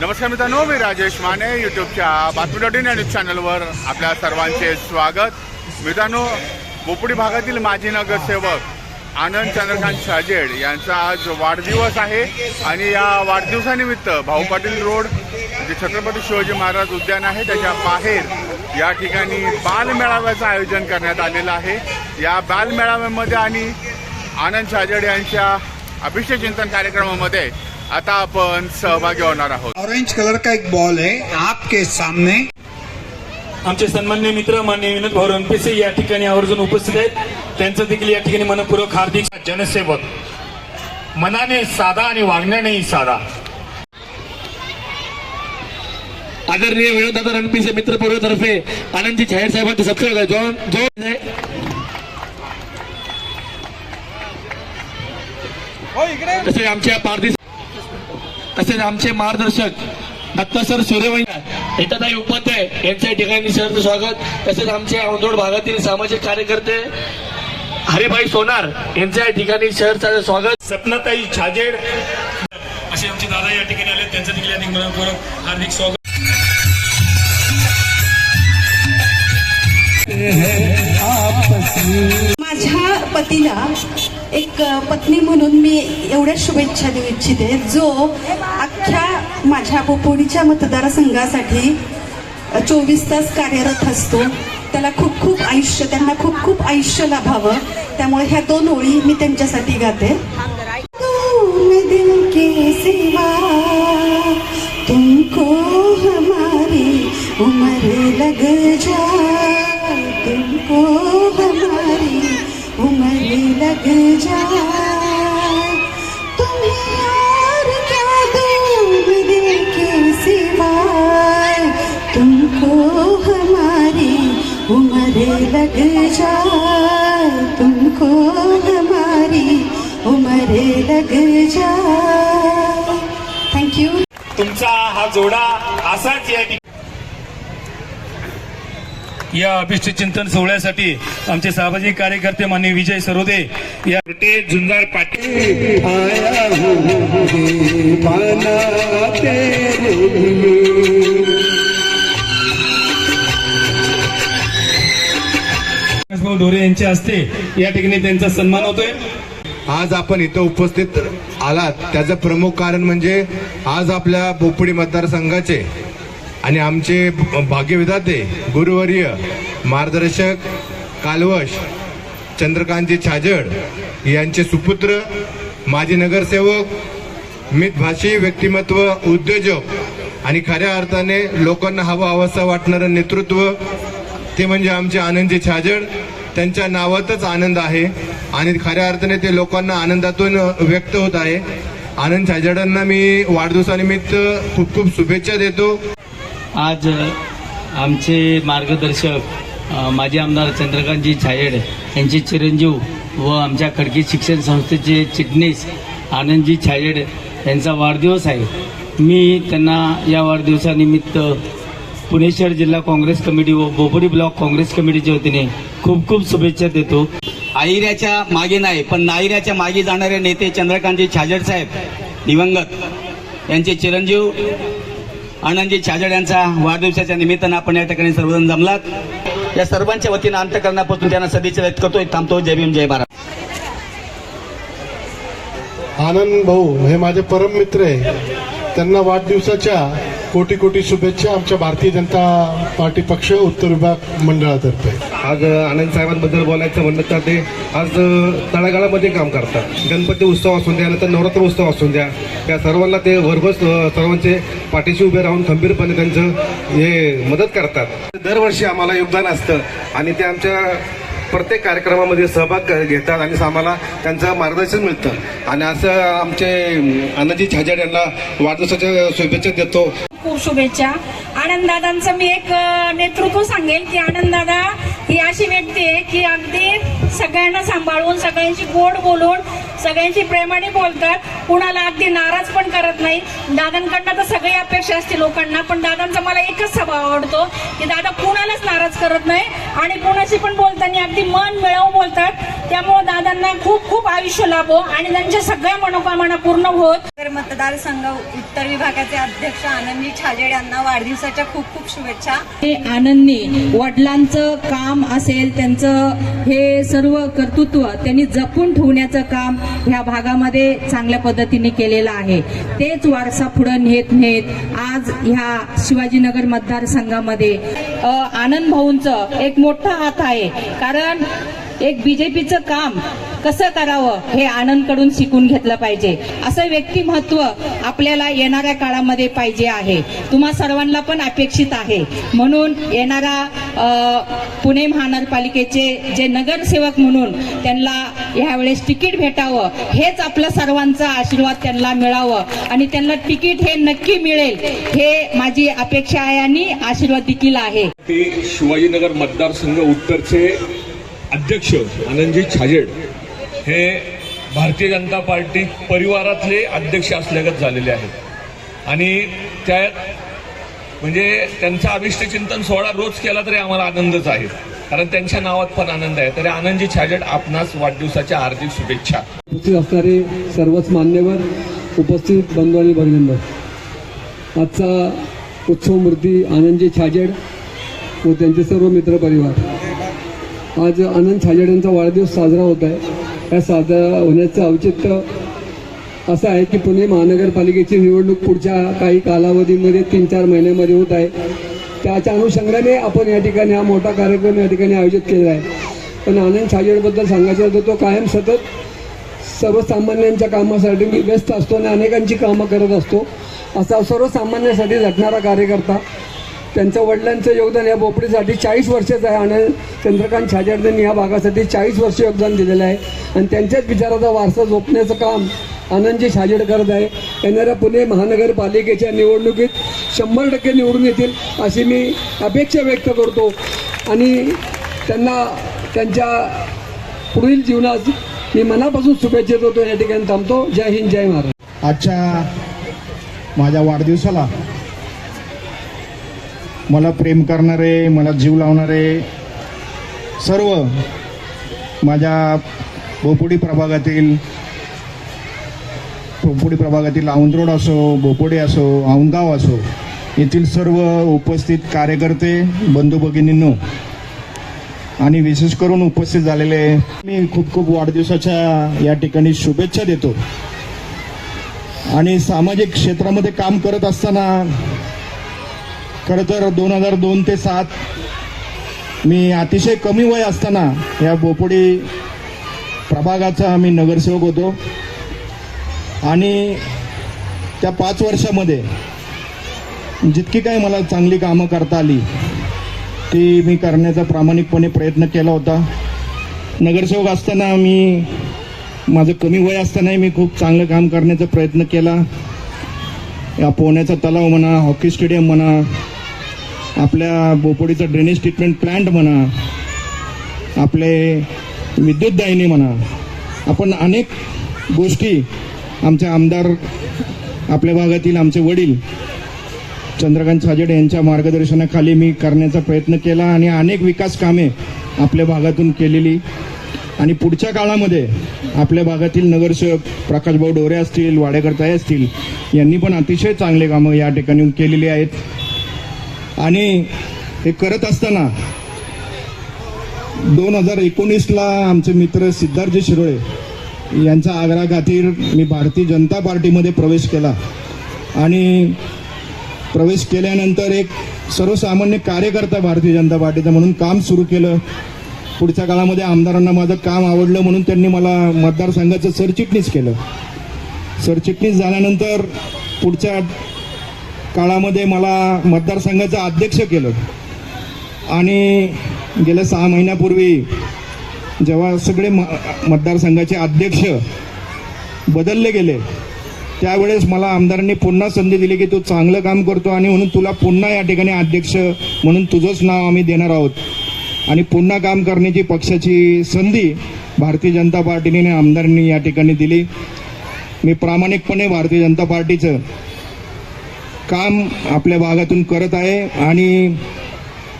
नमस्कार मित्रांनो मी राजेश माने यूट्यूबच्या बातमी डॉट इन या न्यूज चॅनलवर आपल्या सर्वांचे स्वागत. मित्रांनो बोपडी भागातील माजी नगरसेवक आनंद चंद्रकांत शाजेड यांचा आज वाढदिवस आहे आणि या वाढदिवसानिमित्त भाऊ पाटील रोड जे छत्रपती शिवाजी महाराज उद्यान आहे त्याच्या बाहेर या ठिकाणी बालमेळाव्याचं आयोजन करण्यात आलेलं आहे. या बालमेळाव्यामध्ये आणि आनंद शाजेड यांच्या अभिषेक चिंतन कार्यक्रमामध्ये आता आपण सहभागी होणार आहोत. ऑरेंज कलर का एक बॉल है आपके सामने। आमचे सन्मान्य मित्र मान्य विनोद भाऊ रणपिसे या ठिकाणी आवर्जून उपस्थित आहेत. त्यांचं देखील या ठिकाणी मनपूर्वक हार्दिक जनसेवक. मनाने साधा आणि वागण्यानेही साधा. आदरणीय विनोदादा रणपिसे मित्र तर्फे आनंदजी छायर साहेबांचे सबस्क्राईब जो जो तसेच आमच्या पारदी तसेच आमचे मार्गदर्शक दत्ता सर सूर्यवंशी हिताताई उपाध्याय यांच्या ठिकाणी सरचं स्वागत. तसेच आमचे औंधोड भागातील सामाजिक कार्यकर्ते हरिभाई सोनार यांच्या ठिकाणी शहरचं स्वागत. सपनाताई छाजेड. असे आमचे दादा या ठिकाणी आले. त्यांचं देखील या ठिकाणी मनपूर्वक हार्दिक स्वागत. माझ्या पतीला एक पत्नी म्हणून मी एवढ्या शुभेच्छा देऊ इच्छिते जो अख्ख्या माझ्या बोपोडीच्या मतदारसंघासाठी चोवीस तास कार्यरत असतो. त्याला खूप खूप आयुष्य त्यांना खूप खूप आयुष्य लाभावं. त्यामुळे ह्या दोन ओळी मी त्यांच्यासाठी गाते. तुमको हमारी उमर लग जा. लग जाए तुमको हमारी उम्र लग जाए थैंक यू तुमचा हा जोडा असाच या या अभिषेक चिंतन सोहळ्यासाठी आमचे सामाजिक कार्यकर्ते मान्य विजय सरोदे या ते झुंजार पाटील. भाऊ ढोरे यांच्या हस्ते या ठिकाणी त्यांचा सन्मान होतोय. आज आपण इथं उपस्थित आलात. त्याचं प्रमुख कारण म्हणजे आज आपल्या बोपडी मतदारसंघाचे आणि आमचे भाग्यविधाते गुरुवर्य मार्गदर्शक कालवश चंद्रकांतजी छाजड यांचे सुपुत्र माजी नगरसेवक मितभाषी व्यक्तिमत्व उद्योजक आणि खऱ्या अर्थाने लोकांना हवा हवासा वाटणारं नेतृत्व ते म्हणजे आमचे आनंदजी छाजड. त्यांच्या नावातच आनंद आहे. आणि खऱ्या अर्थाने ते लोकांना आनंदातून व्यक्त होत आहे. आनंद छाजेडांना मी वाढदिवसानिमित्त खूप खूप शुभेच्छा देतो. आज आमचे मार्गदर्शक माजी आमदार चंद्रकांतजी छायेड यांचे चिरंजीव व आमच्या खडकी शिक्षण संस्थेचे चिटणीस आनंदजी छायेड यांचा वाढदिवस आहे. मी त्यांना या वाढदिवसानिमित्त पुणे शहर जिल्हा काँग्रेस कमिटी व बोपडी ब्लॉक काँग्रेस कमिटीच्या वतीने खूप खूप शुभेच्छा देतो. आईऱ्याच्या मागे नाही पण नाईऱ्याच्या मागे जाणारे नेते चंद्रकांतजी छाजड साहेब दिवंगत. यांचे चिरंजीव आनंदजी छाजड यांचा वाढदिवसाच्या निमित्तानं आपण या ठिकाणी सर्वजण जमलात. या सर्वांच्या वतीनं अंतकरणापासून त्यांना सदिच्छा व्यक्त करतोय. थांबतो. जय भीम जय भारत. आनंद भाऊ हे माझे परम मित्र आहे. त्यांना वाढदिवसाच्या कोटी कोटी शुभेच्छा आमच्या भारतीय जनता पार्टी पक्ष उत्तर विभाग मंडळातर्फे. आज आनंद साहेबांबद्दल बोलायचं म्हणलं तर ते आज तळागाळामध्ये काम करतात. गणपती उत्सव असून द्या नंतर नवरात्र उत्सव असून द्या. त्या सर्वांना ते भरघोस सर्वांचे पाठीशी उभे राहून खंबीरपणे त्यांचं हे मदत करतात. दरवर्षी आम्हाला योगदान असतं आणि ते आमच्या प्रत्येक कार्यक्रमामध्ये सहभाग घेतात आणि आम्हाला त्यांचं मार्गदर्शन मिळतं. आणि असं आमचे अनाजी छाजाड यांना वाढदिवसाच्या शुभेच्छा देतो. खूप शुभेच्छा. आनंददादांचं मी एक नेतृत्व सांगेल की आनंददादा ही अशी व्यक्ती आहे की अगदी सगळ्यांना सांभाळून सगळ्यांशी गोड बोलून सगळ्यांशी प्रेमाने बोलतात. कुणाला अगदी नाराज पण करत नाही. दादांकडनं तर सगळी अपेक्षा असते लोकांना पण दादांचा मला एकच स्वभाव आवडतो की दादा कुणालाच नाराज करत नाही. आणि कुणाशी पण बोलताना अगदी मन मिळवून बोलतात. त्यामुळे दादांना खूप खूप आयुष्य लाभो आणि त्यांच्या सगळ्या मनोकामना पूर्ण होत. नगर मतदारसंघ उत्तर विभागाचे अध्यक्ष आनंदजी छाजेड यांना वाढदिवसाच्या खूप खूप शुभेच्छा. हे आनंदनी वडिलांचं काम असेल त्यांचं हे सर्व कर्तृत्व त्यांनी जपून ठेवण्याचं काम ह्या भागामध्ये चांगल्या पद्धतीने केलेलं आहे. तेच वारसा पुढे नेत नेत आज ह्या शिवाजीनगर मतदारसंघामध्ये आनंद भाऊंचं एक मोठा हात आहे. कारण एक बीजेपीचं काम कसं करावं हे आनंदकडून शिकून घेतलं पाहिजे. असं व्यक्तिमत्व आपल्याला येणाऱ्या काळामध्ये पाहिजे आहे. तुम्हा सर्वांना पण अपेक्षित आहे. म्हणून येणारा पुणे महानगरपालिकेचे जे नगरसेवक म्हणून त्यांना ह्यावेळेस तिकीट भेटावं हेच आपलं सर्वांचा आशीर्वाद त्यांना मिळावं. आणि त्यांना तिकीट हे नक्की मिळेल हे माझी अपेक्षा आहे आणि आशीर्वाद देखील आहे. ते शिवाजीनगर मतदारसंघ उत्तरचे अध्यक्ष आनंदजी छाजेड हे भारतीय जनता पार्टी परिवारातले अध्यक्ष असल्यागत झालेले आहेत. आणि त्या म्हणजे त्यांचा अभिष्टचिंतन सोहळा रोज केला तरी आम्हाला आनंदच आहे. कारण त्यांच्या नावात पण आनंद आहे. तरी आनंदजी छाजेड आपणास वाढदिवसाच्या हार्दिक शुभेच्छा. उपस्थित असणारे सर्वच मान्यवर उपस्थित बंधू आणि भगिनींनो आजचा उत्सव मूर्ती आनंदजी छाजेड व त्यांचे सर्व मित्रपरिवार आज आनंद छाजेड यांचा वाढदिवस साजरा होत आहे. या साजरा होण्याचं औचित्य असं आहे की पुणे महानगरपालिकेची निवडणूक पुढच्या काही कालावधीमध्ये तीन चार महिन्यामध्ये होत आहे. त्याच्या अनुषंगाने आपण या ठिकाणी हा मोठा कार्यक्रम या ठिकाणी आयोजित केलेला आहे. पण आनंद छाजेडबद्दल सांगायचं तर तो कायम सतत सर्वसामान्यांच्या कामासाठी मी व्यस्त असतो आणि अनेकांची कामं करत असतो. असा सर्वसामान्यांसाठी झटणारा कार्यकर्ता त्यांचं वडिलांचं योगदान या बोपडीसाठी चाळीस वर्षाचं आहे. आनंद चंद्रकांत छाजेडयांनी या भागासाठी चाळीस वर्ष योगदान दिलेलं आहे. आणि त्यांच्याच विचाराचा वारसा जोपण्याचं काम आनंदजी छाजेड करत आहे. येणाऱ्या पुणे महानगरपालिकेच्या निवडणुकीत शंभर टक्के निवडून येतील अशी मी अपेक्षा व्यक्त करतो. आणि त्यांना त्यांच्या पुढील जीवनात मी मनापासून शुभेच्छा देतो. या ठिकाणी थांबतो. जय हिंद जय महाराज आजच्या माझ्या वाढदिवसाला मला प्रेम करणारे मला जीव लावणारे सर्व माझ्या बोपोडी प्रभागातील बोपोडी प्रभागातील औंदरोड असो बोपोडी असो औंदगाव असो येथील सर्व उपस्थित कार्यकर्ते बंधू भगिनींनो आणि विशेष करून उपस्थित झालेले मी खूप खूप वाढदिवसाच्या या ठिकाणी शुभेच्छा देतो. आणि सामाजिक क्षेत्रामध्ये काम करत असताना खरं तर दोन हजार दोन ते सात मी अतिशय कमी वय असताना या बोपोडी प्रभागाचा मी नगरसेवक होतो. आणि त्या पाच वर्षामध्ये जितकी काही मला चांगली कामं करता आली ती मी करण्याचा प्रामाणिकपणे प्रयत्न केला होता. नगरसेवक असताना मी माझं कमी वय असतानाही मी खूप चांगलं काम करण्याचा प्रयत्न केला. या पोहण्याचा तलाव म्हणा हॉकी स्टेडियम म्हणा आपल्या बोपोडीचा ड्रेनेज ट्रीटमेंट प्लांट म्हणा आपले विद्युत दाहिनी म्हणा आपण अनेक गोष्टी आमचे आमदार आपल्या भागातील आमचे वडील चंद्रकांत साजेड यांच्या मार्गदर्शनाखाली मी करण्याचा प्रयत्न केला आणि अनेक विकास कामे आपल्या भागातून केलेली. आणि पुढच्या काळामध्ये आपल्या भागातील नगरसेवक प्रकाशभाऊ डोरे असतील वाडेकरताई असतील यांनी पण अतिशय चांगले कामं या ठिकाणी केलेली आहेत. आणि हे करत असताना दोन हजार एकोणीसला आमचे मित्र सिद्धार्थजी शिरोळे यांचा आग्रा खातीर मी भारतीय जनता पार्टीमध्ये प्रवेश केला. आणि प्रवेश केल्यानंतर एक सर्वसामान्य कार्यकर्ता भारतीय जनता पार्टीचा म्हणून काम सुरू केलं. पुढच्या काळामध्ये आमदारांना माझं काम आवडलं म्हणून त्यांनी मला मतदारसंघाचं सरचिटणीस केलं. सरचिटणीस झाल्यानंतर पुढच्या काळामध्ये मला मतदारसंघाचं अध्यक्ष केलं. आणि गेल्या सहा महिन्यापूर्वी जेव्हा सगळे म मतदारसंघाचे अध्यक्ष बदलले गेले त्यावेळेस मला आमदारांनी पुन्हा संधी दिली की तू चांगलं काम करतो आणि म्हणून तुला पुन्हा या ठिकाणी अध्यक्ष म्हणून तुझंच नाव आम्ही देणार आहोत. आणि पुन्हा काम करण्याची पक्षाची संधी भारतीय जनता पार्टीने आमदारांनी या ठिकाणी दिली. मी प्रामाणिकपणे भारतीय जनता पार्टीचं काम आपल्या भागातून करत आहे आणि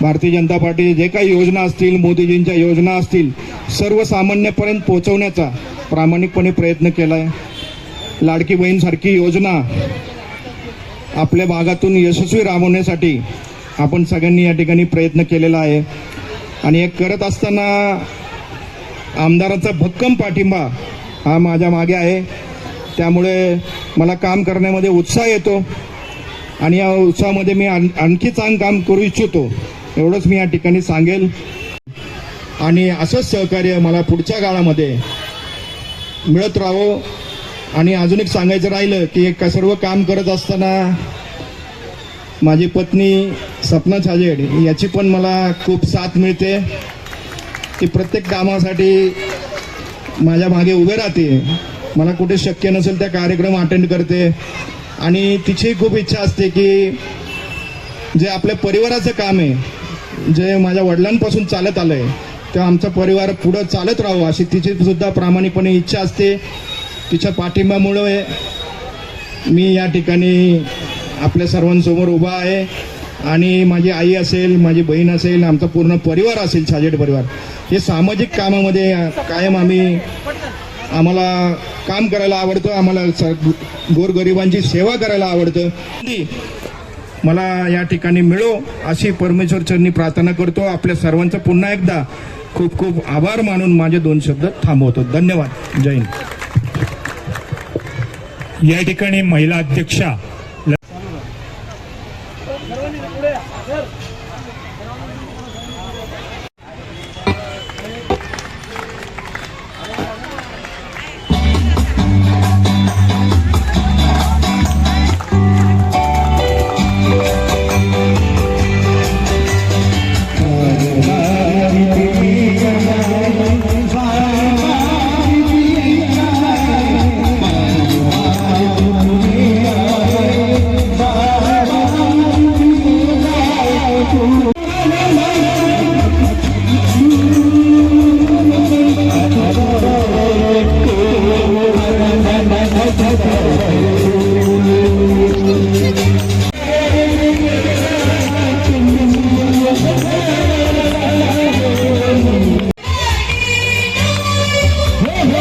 भारतीय जनता पार्टीचे जे काही योजना असतील मोदीजींच्या योजना असतील सर्वसामान्यपर्यंत पोहोचवण्याचा प्रामाणिकपणे प्रयत्न केला आहे लाडकी बहीणसारखी योजना आपल्या भागातून यशस्वी राबवण्यासाठी आपण सगळ्यांनी या ठिकाणी प्रयत्न केलेला आहे. आणि हे करत असताना आमदारांचा भक्कम पाठिंबा हा माझ्या मागे आहे. त्यामुळे मला काम करण्यामध्ये उत्साह येतो. आणि या उत्साहामध्ये मी आण- आणखी चांग काम करू इच्छितो. एवढंच मी या ठिकाणी सांगेल. आणि असंच सहकार्य मला पुढच्या काळामध्ये मिळत राहो. आणि अजून एक सांगायचं राहिलं की एक सर्व काम करत असताना माझी पत्नी सपना छाजेड याची पण मला खूप साथ मिळते. ती प्रत्येक कामासाठी माझ्या मागे उभे राहते. मला कुठे शक्य नसेल त्या कार्यक्रम अटेंड करते. आणि तिची खूप इच्छा असते की जे आपल्या परिवाराचं काम आहे जे माझ्या वडिलांपासून चालत आलं आहे ते आमचा परिवार पुढं चालत राहावं अशी तिची सुद्धा प्रामाणिकपणे इच्छा असते. तिच्या पाठिंब्यामुळे मी या ठिकाणी आपल्या सर्वांसमोर उभा आहे. आणि माझी आई असेल माझी बहीण असेल आमचा पूर्ण परिवार असेल छाजेड परिवार. हे सामाजिक कामामध्ये कायम आम्ही आम्हाला काम करायला आवडतं आम्हाला स- गोरगरिबांची सेवा करायला आवडतं. मला या ठिकाणी मिळो अशी परमेश्वर चरणी प्रार्थना करतो. आपल्या सर्वांचं पुन्हा एकदा खूप खूप आभार मानून माझे दोन शब्द थांबवतो. धन्यवाद. जय हिंद. या ठिकाणी महिला अध्यक्षा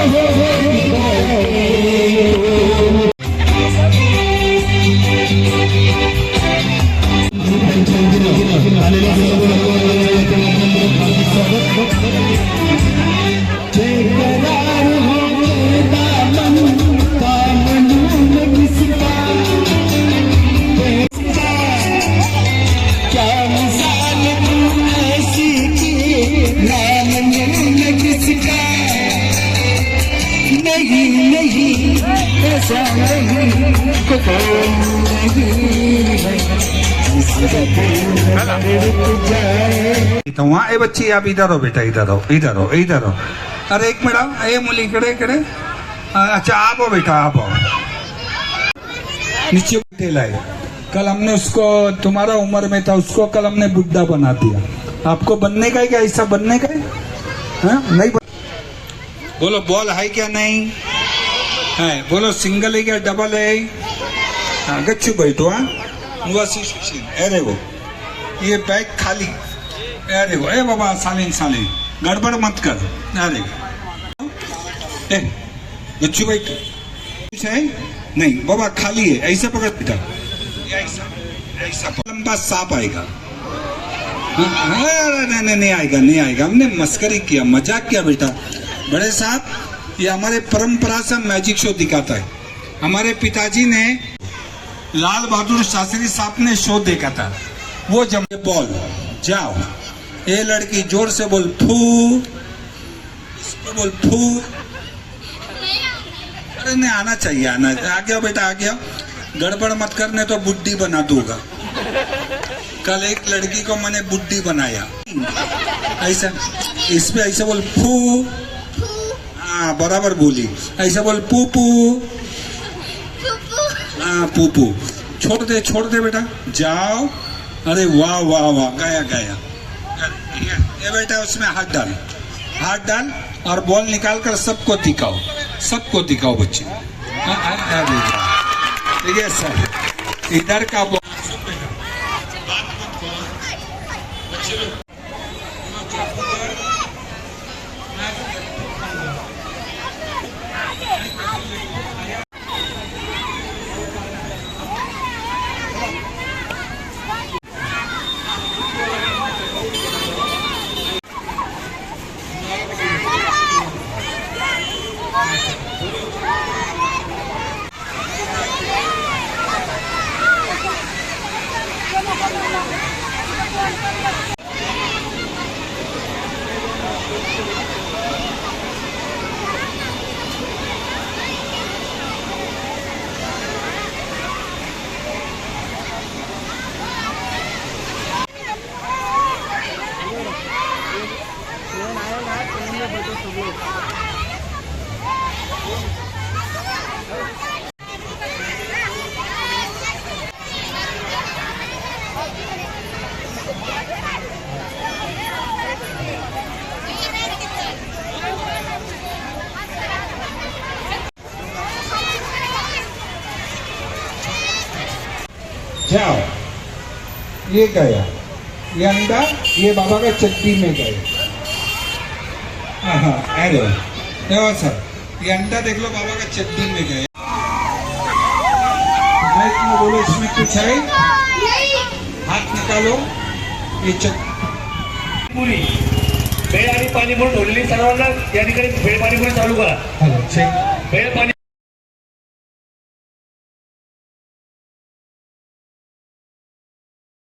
ho, ho, ho. तो वहाँ ए बच्ची आप इधर हो बेटा इधर हो इधर हो इधर हो अरे एक मिनट ए मुली इकडे इकडे अ, अच्छा आप हो बेटा आप हो नीचे बैठेला है कल हमने उसको तुम्हारा उम्र में था उसको कल हमने बुढ़ा बना दिया। आपको बनने का है क्या? ऐसा बनने का है? हाँ? नहीं. बोलो बॉल है क्या नहीं? है बोलो सिंगल है क्या डबल है? हाँ गच्चू बैठो हाँ? वासी सुशील अरे वो ये बैग खाली। अरे वो ए बाबा सालिन सालिन गड़बड़ मत कर। अरे ए गच्चू बैठ कुछ है? नहीं बाबा खाली है ऐसे पकड़ बेटा। ऐसा लंबा सांप आएगा। हाँ, हाँ, अरे नहीं नहीं नहीं आएगा नहीं आएगा। हमने मस्करी किया मज़ाक किया बेटा। बड़े साहब, ये हमारे परंपरा से मैजिक शो दिखाता है। हमारे पिताजी ने लाल बहादुर शास्त्री साहब ने शो देखा था। वो जब बॉल, जाओ। ये लड़की ज़ोर से बोल, फू। बोल, फू। अरे नहीं, आना चाहिए, आना आ गया बेटा आ गया गड़बड़ मत करने तो बुड्ढी बना दूँगा। कल एक लड़की को मैंने बुड्ढी बनाया। ऐसा, इस पे ऐसे बोल, फू। हाँ बराबर बोली। ऐसा बोल पू पू हाँ पू पू छोड़ दे छोड़ दे बेटा। जाओ। अरे वाह वाह वाह। गया गया। ये- बेटा उसमें हाथ डाल। हाथ डाल और बॉल निकाल कर सबको दिखाओ। सबको दिखाओ बच्चे। हाँ, हाँ, हाँ, देखिए। देखिए सर। इधर का बॉल। जाओ। ये गया। ये अंडा ये बाबा का चट्टी में हाँ हाँ अरे देखो सर ये अंडा देख लो बाबा का चट्टी में माइक में बोलो इसमें कुछ है? हाथ निकालो। ये पुरी भेळ आणि पाणीपुरी ठेवलेली सर्वांना या ठिकाणी भेळ पाणीपुरी चालू करा. भेळ पाणी